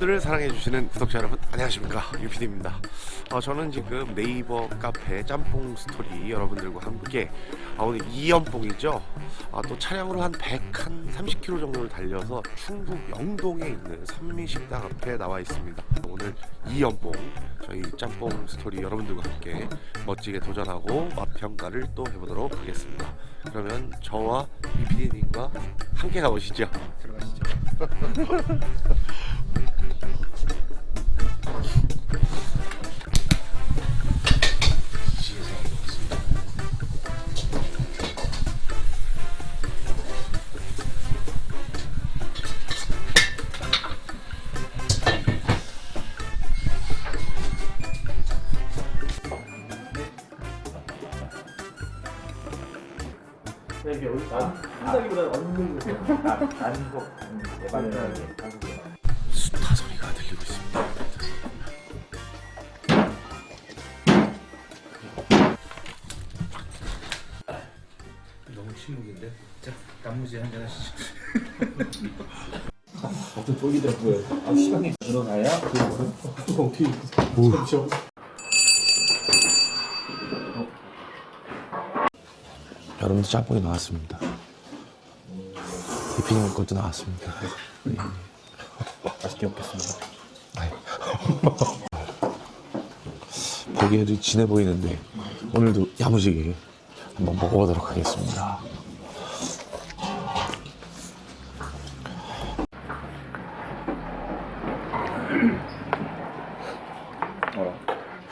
짬뽕들을 사랑해주시는 구독자 여러분 안녕하십니까? 유피디입니다. 어, 저는 지금 네이버 카페 짬뽕 스토리 여러분들과 함께 아, 오늘 이연뽕이죠? 아, 또 차량으로 한 100, 한 30km 정도를 달려서 충북 영동에 있는 선미식당 앞에 나와 있습니다. 오늘 이연뽕 저희 짬뽕 스토리 여러분들과 함께 멋지게 도전하고 맛평가를 또 해보도록 하겠습니다. 그러면 저와 유피디님과 함께 가보시죠. 들어가시죠 이게 여기 한다기보다 얻는 거죠. 단속, 예반하게 한국에. 수타 소리가 들리고 있습니다. 너무 침묵인데? 자, 단무지 한잔 하시죠. 어떤 쫄기더라고요. 아, 시간이 들어가야 그 어떻게 여러분들 짬뽕이 나왔습니다. 대피님 것도 나왔습니다. 맛있게 먹겠습니다. 보기에도 진해 보이는데 오늘도 야무지게 한번 먹어보도록 하겠습니다.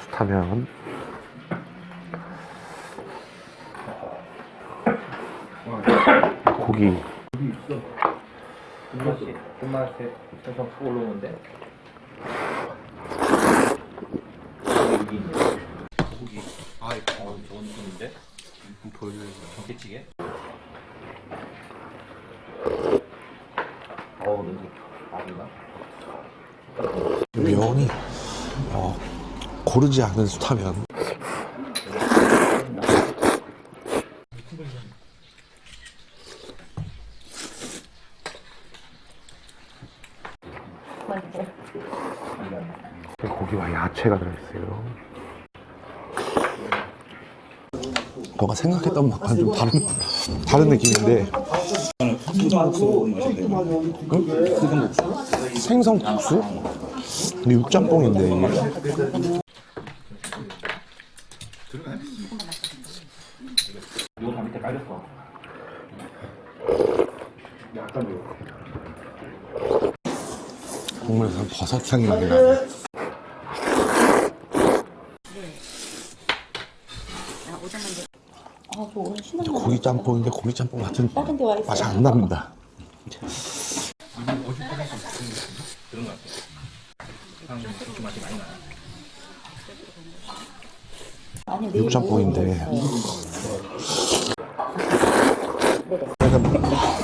수타면 고기 끝맛이 끝맛에 생선 푹 올라오는데. 여기 있네. 고기. 아, 어, 좋은 느낌인데. 보여줘야지. 전개찌개. 어우, 냄새. 아닌가? 면이 어, 고르지 않은 수타면 고기와 야채가 들어있어요. 뭔가 생각했던 맛과는 좀 다른 다른 느낌인데 생선 국수? 근데 육짬뽕인데 이게. 국물에서 버섯 향이 나네. 아, 저 오늘 쉬는 날 고기 짬뽕인데 고기 짬뽕 같은 다른 데와 있어요. 맛이 안 납니다. 아니, 내일 육짬뽕인데.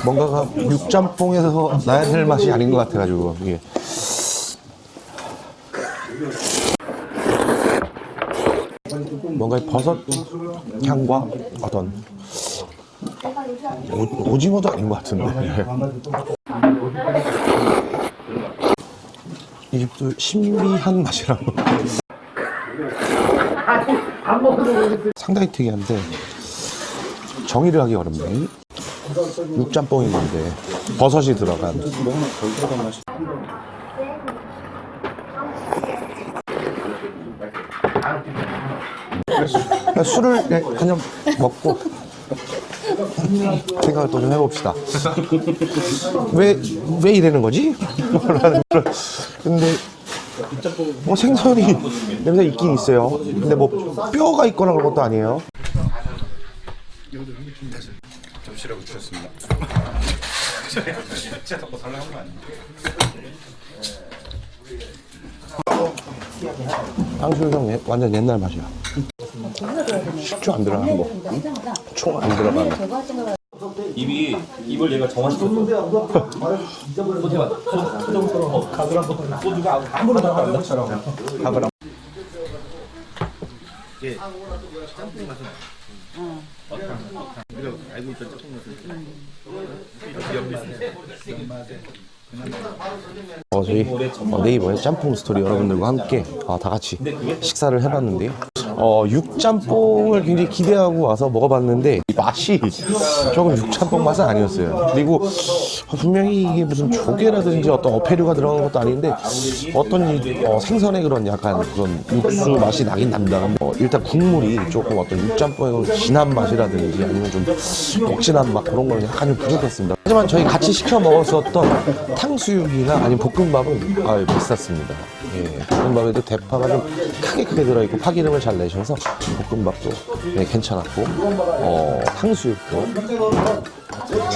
뭔가가 육짬뽕에서 나야 될 맛이 아닌 것 같아가지고 이게. 뭔가 이 버섯 향과 어떤 오, 오징어도 아닌 것 같은데. 이게 또 신비한 맛이라고. 상당히 특이한데 정의를 하기 어렵네 육짬뽕이 있는데 버섯이 들어간 술을 그냥 먹고 생각을 또 좀 해봅시다. 왜, 왜 이러는 거지? 근데 뭐 생선이 냄새 있긴 있어요. 근데 뭐 뼈가 있거나 그런 것도 아니에요. 접시라고 드렸습니다. 진짜 덮고 달라는 거 아니에요? 탕수육은 예- 완전 옛날 맛이야. 식초 안 들어간 거, 총 안 들어간 거. 입이 입을 얘가 정화시켰어. 소주가 소주처럼 가글 한번 소주가 아 나처럼. 밥을 안 우리가 알고 있던 짬뽕 맛은 연맛에 어, 저희 어, 네이버의 짬뽕 스토리 여러분들과 함께 어, 다 같이 식사를 해봤는데요. 어, 육짬뽕을 굉장히 기대하고 와서 먹어봤는데 이 맛이 조금 육짬뽕 맛은 아니었어요. 그리고 분명히 이게 무슨 조개라든지 어떤 어패류가 들어간 것도 아닌데 어떤 이, 어, 생선의 그런 약간 그런 육수 맛이 나긴 납니다. 어, 일단 국물이 조금 어떤 육짬뽕의 진한 맛이라든지 아니면 좀 녹진한 맛 그런 거는 약간 좀 부족했습니다. 하지만 저희 같이 시켜 먹었었던 탕수육이나 아니면 볶음밥은 아, 비쌌습니다. 예, 볶음밥에도 대파가 좀 크게 크게 들어있고 파기름을 잘 내셔서 볶음밥도 네, 괜찮았고 어, 탕수육도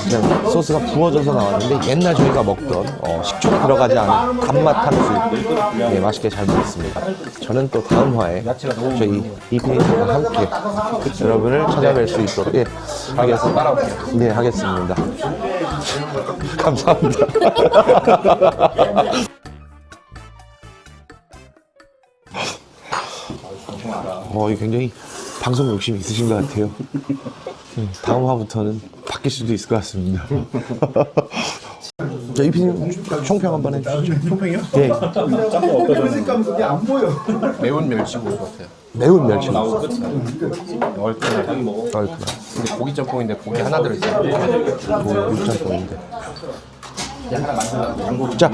그냥 소스가 부어져서 나왔는데 옛날 저희가 먹던 어, 식초가 들어가지 않은 단맛 탕수육 네, 맛있게 잘 먹었습니다. 저는 또 다음 화에 저희 이피님과 함께 여러분을 찾아뵐 수 있도록 예, 하겠습니다. 네, 하겠습니다. 감사합니다. 어, 이 굉장히 방송 욕심이 있으신 것 같아요. 네, 다음 화부터는 바뀔 수도 있을 것 같습니다. 자, 이피님 총평 한번 해주시죠. 총평이요? 네. 매운 멸치 고수 같아요. 매운 멸치. 얼큰해. 얼큰한. 근데 고기 짬뽕인데 고기 하나 들어있어요. 뭐 육짬뽕인데. 자,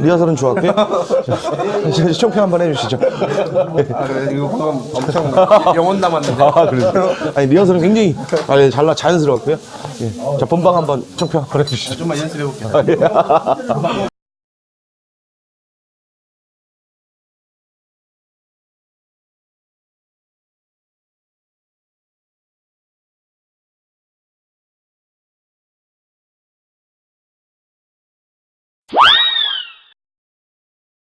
리허설은 좋았고요. 자, 총평 한번 해주시죠. 아, 그래 이거 방금 엄청 영혼 남았는데. 아, 그래요? 아니, 리허설은 굉장히 아, 예, 잘, 나- 자연스러웠고요. 예. 자, 본방 한번 총평 한번 해주시죠. 좀만 연습해 볼게요.